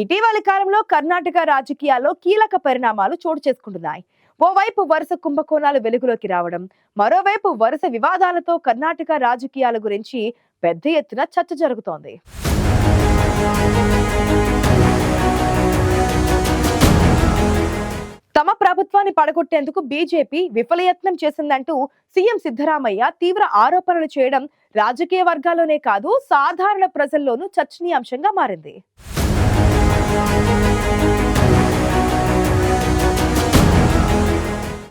ఇటీవలి కాలంలో కర్ణాటక రాజకీయాల్లో కీలక పరిణామాలు చోటు చేసుకుంటున్నాయి. ఓవైపు వరుస కుంభకోణాలు వెలుగులోకి రావడం మరోవైపు వరుస వివాదాలతో కర్ణాటక రాజకీయాల గురించి పెద్ద ఎత్తున చర్చ జరుగుతోంది. తమ ప్రభుత్వాన్ని పడగొట్టేందుకు బీజేపీ విఫలయత్నం చేసిందంటూ సీఎం సిద్ధరామయ్య తీవ్ర ఆరోపణలు చేయడం రాజకీయ వర్గాల్లోనే కాదు సాధారణ ప్రజల్లోనూ చర్చనీయాంశంగా మారింది.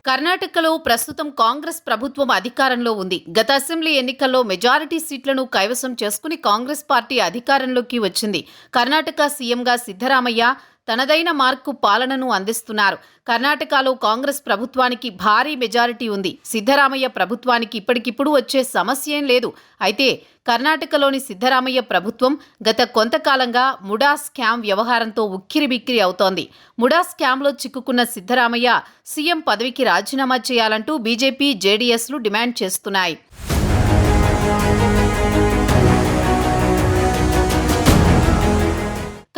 కర్ణాటకలో ప్రస్తుతం కాంగ్రెస్ ప్రభుత్వం అధికారంలో ఉంది. గత అసెంబ్లీ ఎన్నికల్లో మెజారిటీ సీట్లను కైవసం చేసుకుని కాంగ్రెస్ పార్టీ అధికారంలోకి వచ్చింది. కర్ణాటక సీఎంగా సిద్ధరామయ్య తనదైన మార్కు పాలనను అందిస్తున్నారు. కర్ణాటకలో కాంగ్రెస్ ప్రభుత్వానికి భారీ మెజారిటీ ఉంది. సిద్ధరామయ్య ప్రభుత్వానికి ఇప్పటికిప్పుడు వచ్చే సమస్య ఏం లేదు. అయితే కర్ణాటకలోని సిద్ధరామయ్య ప్రభుత్వం గత కొంతకాలంగా ముడా స్కామ్ వ్యవహారంతో ఉక్కిరిబిక్కిరి అవుతోంది. ముడా స్కామ్లో చిక్కుకున్న సిద్ధరామయ్య సీఎం పదవికి రాజీనామా చేయాలంటూ బీజేపీ జేడీఎస్లు డిమాండ్ చేస్తున్నాయి.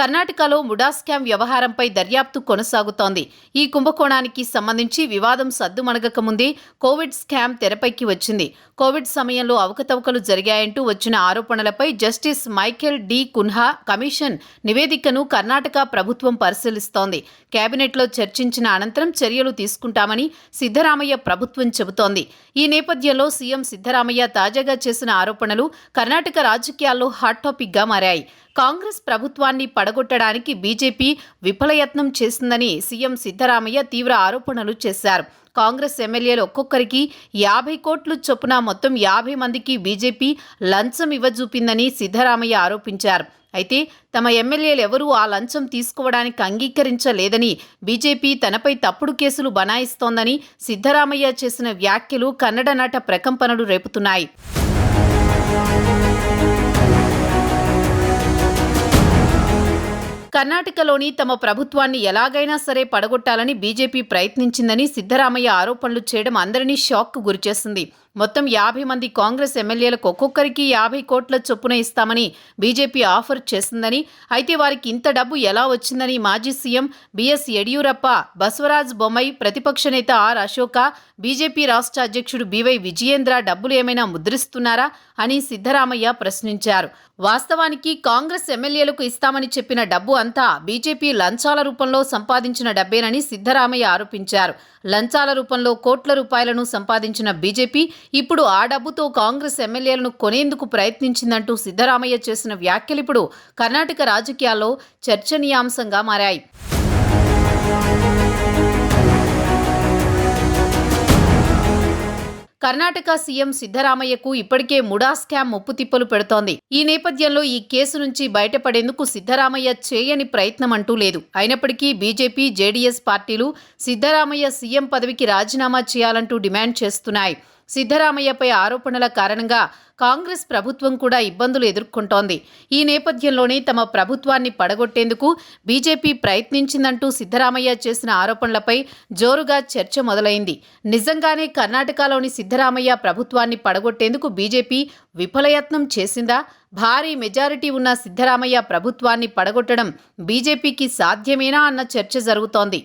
కర్ణాటకలో ముడా స్కామ్ వ్యవహారంపై దర్యాప్తు కొనసాగుతోంది. ఈ కుంభకోణానికి సంబంధించి వివాదం సద్దుమణగక ముందే కోవిడ్ స్కామ్ తెరపైకి వచ్చింది. కోవిడ్ సమయంలో అవకతవకలు జరిగాయంటూ వచ్చిన ఆరోపణలపై justice Michael D Cunha commission నివేదికను కర్ణాటక ప్రభుత్వం పరిశీలిస్తోంది. కేబినెట్లో చర్చించిన అనంతరం చర్యలు తీసుకుంటామని సిద్ధరామయ్య ప్రభుత్వం చెబుతోంది. ఈ నేపథ్యంలో సీఎం సిద్ధరామయ్య తాజాగా చేసిన ఆరోపణలు కర్ణాటక రాజకీయాల్లో హాట్ టాపిక్గా మారాయి. కాంగ్రెస్ ప్రభుత్వాన్ని పడ పడగొట్టడానికి బీజేపీ విఫలయత్నం చేసిందని సీఎం సిద్ధరామయ్య తీవ్ర ఆరోపణలు చేశారు. కాంగ్రెస్ ఎమ్మెల్యేలు ఒక్కొక్కరికి యాభై కోట్లు చొప్పున మొత్తం యాభై మందికి బీజేపీ లంచం ఇవ్వజూపిందని సిద్ధరామయ్య ఆరోపించారు. అయితే తమ ఎమ్మెల్యేలు ఎవరూ ఆ లంచం తీసుకోవడానికి అంగీకరించలేదని బీజేపీ తనపై తప్పుడు కేసులు బనాయిస్తోందని సిద్ధరామయ్య చేసిన వ్యాఖ్యలు కన్నడ నట ప్రకంపనలు రేపుతున్నాయి. కర్ణాటకలోని తమ ప్రభుత్వాన్ని ఎలాగైనా సరే పడగొట్టాలని బీజేపీ ప్రయత్నించిందని సిద్ధరామయ్య ఆరోపణలు చేయడం అందరినీ షాక్కు గురిచేసింది. మొత్తం యాభై మంది కాంగ్రెస్ ఎమ్మెల్యేలకు ఒక్కొక్కరికి యాభై కోట్ల చొప్పున ఇస్తామని బీజేపీ ఆఫర్ చేసిందని అయితే వారికి ఇంత డబ్బు ఎలా వచ్చిందని మాజీ సీఎం బీఎస్ యడియూరప్ప బసవరాజ్ బొమ్మై ప్రతిపక్ష నేత ఆర్ అశోక బీజేపీ రాష్ట్ర అధ్యక్షుడు బీవై విజయేంద్ర డబ్బులు ఏమైనా ముద్రిస్తున్నారా అని సిద్ధరామయ్య ప్రశ్నించారు. వాస్తవానికి కాంగ్రెస్ ఎమ్మెల్యేలకు ఇస్తామని చెప్పిన డబ్బు అంతా బీజేపీ లంచాల రూపంలో సంపాదించిన డబ్బేనని సిద్ధరామయ్య ఆరోపించారు. లంచాల రూపంలో కోట్ల రూపాయలను సంపాదించిన బీజేపీ ఇప్పుడు ఆ డబ్బుతో కాంగ్రెస్ ఎమ్మెల్యేలను కొనేందుకు ప్రయత్నించిందంటూ సిద్ధరామయ్య చేసిన వ్యాఖ్యలు ఇప్పుడు కర్ణాటక రాజకీయాల్లో చర్చనీయాంశంగా మారాయి. కర్ణాటక సీఎం సిద్ధరామయ్యకు ఇప్పటికే ముడా స్కామ్ ముప్పు తిప్పలు పెడుతోంది. ఈ నేపథ్యంలో ఈ కేసు నుంచి బయటపడేందుకు సిద్ధరామయ్య చేయని ప్రయత్నం అంటూ లేదు. అయినప్పటికీ బీజేపీ జేడీఎస్ పార్టీలు సిద్ధరామయ్య సీఎం పదవికి రాజీనామా చేయాలంటూ డిమాండ్ చేస్తున్నాయి. సిద్ధరామయ్యపై ఆరోపణల కారణంగా కాంగ్రెస్ ప్రభుత్వం కూడా ఇబ్బందులు ఎదుర్కొంటోంది. ఈ నేపథ్యంలోనే తమ ప్రభుత్వాన్ని పడగొట్టేందుకు బీజేపీ ప్రయత్నించిందంటూ సిద్ధరామయ్య చేసిన ఆరోపణలపై జోరుగా చర్చ మొదలైంది. నిజంగానే కర్ణాటకలోని సిద్ధరామయ్య ప్రభుత్వాన్ని పడగొట్టేందుకు బీజేపీ విఫలయత్నం చేసిందా? భారీ మెజారిటీ ఉన్న సిద్ధరామయ్య ప్రభుత్వాన్ని పడగొట్టడం బీజేపీకి సాధ్యమేనా అన్న చర్చ జరుగుతోంది.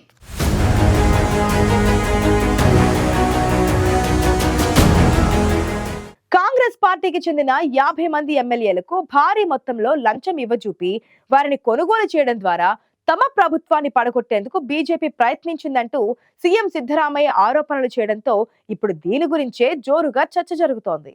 కాంగ్రెస్ పార్టీకి చెందిన యాభై మంది ఎమ్మెల్యేలకు భారీ మొత్తంలో లంచం ఇవ్వజూపి వారిని కొనుగోలు చేయడం ద్వారా తమ ప్రభుత్వాన్ని పడగొట్టేందుకు బీజేపీ ప్రయత్నించిందంటూ సీఎం సిద్ధరామయ్య ఆరోపణలు చేయడంతో ఇప్పుడు దీని గురించే జోరుగా చర్చ జరుగుతోంది.